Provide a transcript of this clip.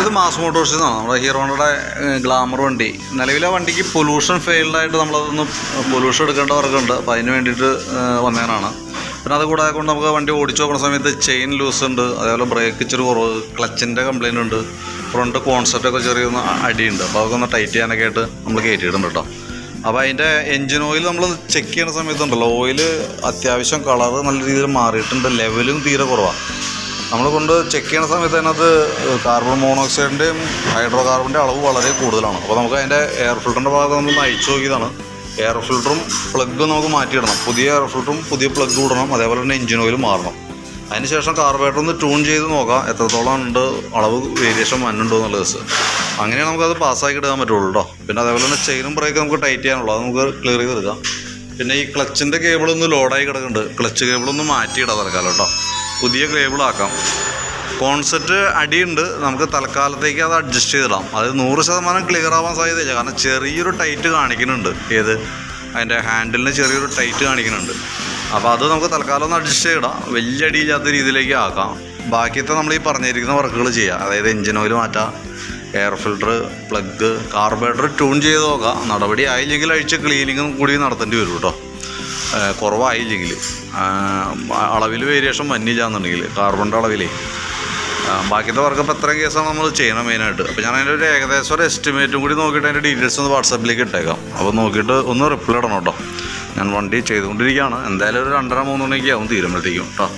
ഇത് മാസ് മോട്ടോഴ്സിൽ നിന്നാണ് നമ്മുടെ ഹീറോണ്ടയുടെ ഗ്ലാമർ വണ്ടി. നിലവിലെ വണ്ടിക്ക് പൊല്യൂഷൻ ഫെയിൽഡായിട്ട് നമ്മളതൊന്ന് പൊല്യൂഷൻ എടുക്കേണ്ട വർക്കുണ്ട്. അപ്പോൾ അതിന് വേണ്ടിയിട്ട് വന്നേനാണ്. പിന്നെ അത് കൂടാതെ കൊണ്ട് നമുക്ക് വണ്ടി ഓടിച്ചു നോക്കുന്ന സമയത്ത് ചെയിൻ ലൂസ് ഉണ്ട്. അതേപോലെ ബ്രേക്ക് ഇച്ചിരി കുറവ് ക്ലച്ചിന്റെ കംപ്ലയിന്റ് ഉണ്ട്. ഫ്രണ്ട് കോൺസെപ്റ്റൊക്കെ ചെറിയൊന്ന് അടിയുണ്ട്. അപ്പോൾ അതൊക്കെ ഒന്ന് ടൈറ്റ് ചെയ്യാനൊക്കെ ആയിട്ട് നമ്മൾ കയറ്റിയിട്ടുണ്ട് കേട്ടോ അപ്പോൾ അതിന്റെ എൻജിൻ ഓയിൽ നമ്മൾ ചെക്ക് ചെയ്യുന്ന സമയത്തുണ്ടല്ലോ. ഓയിൽ അത്യാവശ്യം കളറ് നല്ല രീതിയിൽ മാറിയിട്ടുണ്ട്. ലെവലും തീരെ കുറവാണ് നമ്മൾ കൊണ്ട് ചെക്ക് ചെയ്യുന്ന സമയത്ത് അതിനകത്ത് കാർബൺ മോണോക്സൈഡിന്റെയും ഹൈഡ്രോ കാർബണിന്റെ അളവ് വളരെ കൂടുതലാണ്. അപ്പോൾ നമുക്ക് അതിന്റെ എയർ ഫിൽറ്ററിന്റെ ഭാഗത്ത് നമ്മൾ അയച്ചു നോക്കിയതാണ്. എയർ ഫിൽറ്ററും പ്ലഗും നമുക്ക് മാറ്റിയിടണം. പുതിയ എയർ ഫിൽറ്ററും പുതിയ പ്ലഗ് ഇടണം അതേപോലെ തന്നെ എഞ്ചിൻ ഓയിൽ മാറണം. അതിനുശേഷം കാർബറേറ്റർ ഒന്ന് ട്യൂൺ ചെയ്ത് നോക്കാം. എത്രത്തോളം ഉണ്ട് അളവ് വേരിയേഷൻ വന്നുണ്ടോ എന്നുള്ള ദിവസം അങ്ങനെയാണ് നമുക്കത് പാസ്സാക്കി എടുക്കാൻ പറ്റുള്ളൂ കേട്ടോ പിന്നെ അതേപോലെ തന്നെ ചെയിനും ബ്രേക്ക് നമുക്ക് ടൈറ്റ് ചെയ്യാനുള്ളൂ. അത് നമുക്ക് ക്ലിയർ ചെയ്ത് എടുക്കാം. പിന്നെ ഈ ക്ലച്ചിന്റെ കേബിളൊന്ന് ലോഡായി കിടക്കുന്നുണ്ട്. ക്ലച്ച് കേബിളൊന്ന് മാറ്റിയിടാം തൽക്കാലം കേട്ടോ പുതിയ ക്ലേബിളാക്കാം. കോൺസെപ്റ്റ് അടിയുണ്ട്. നമുക്ക് തൽക്കാലത്തേക്ക് അത് അഡ്ജസ്റ്റ് ചെയ്തിടാം. അത് നൂറ് ശതമാനം ക്ലിയർ ആവാൻ സാധ്യതയില്ല. കാരണം ചെറിയൊരു ടൈറ്റ് കാണിക്കുന്നുണ്ട്. ഏത്? അതിന്റെ ഹാൻഡിലിന് ചെറിയൊരു ടൈറ്റ് കാണിക്കുന്നുണ്ട്. അപ്പോൾ അത് നമുക്ക് തൽക്കാലം ഒന്ന് അഡ്ജസ്റ്റ് ചെയ്തിടാം. വലിയ അടിയില്ലാത്ത രീതിയിലേക്ക് ആക്കാം. ബാക്കിയത്തെ നമ്മൾ ഈ പറഞ്ഞിരിക്കുന്ന വർക്കുകൾ ചെയ്യാം. അതായത് എഞ്ചിൻ ഓയിൽ മാറ്റാം. Air filter plug carburettor tune ചെയ്ത് നോക്കാം. നടപടി ആയില്ലെങ്കിൽ അഴിച്ച് ക്ലീനിങ്ങും കൂടി നടത്തേണ്ടി വരും കേട്ടോ. കുറവായില്ലെങ്കിൽ അളവിൽ വേരിയേഷൻ വന്നില്ലാന്നുണ്ടെങ്കിൽ കാർബണിന്റെ അളവിലേ. ബാക്കിയത്തെ വർക്ക് ഇപ്പോൾ എത്രയും കേസാണ് നമ്മൾ ചെയ്യണം മെയിനായിട്ട് അപ്പോൾ ഞാൻ അതിന്റെ ഒരു ഏകദേശം ഒരു എസ്റ്റിമേറ്റും കൂടി നോക്കിയിട്ട് അതിന്റെ ഡീറ്റെയിൽസ് ഒന്ന് വാട്സാപ്പിലേക്ക് ഇട്ടേക്കാം. അപ്പോൾ നോക്കിയിട്ട് ഒന്ന് റിപ്ലൈ ഇടണം കേട്ടോ. ഞാൻ വണ്ടി ചെയ്തുകൊണ്ടിരിക്കുകയാണ്. എന്തായാലും ഒരു രണ്ടര മൂന്ന് മണിക്ക് ആവും തീരുമ്പോഴത്തേക്കും കേട്ടോ.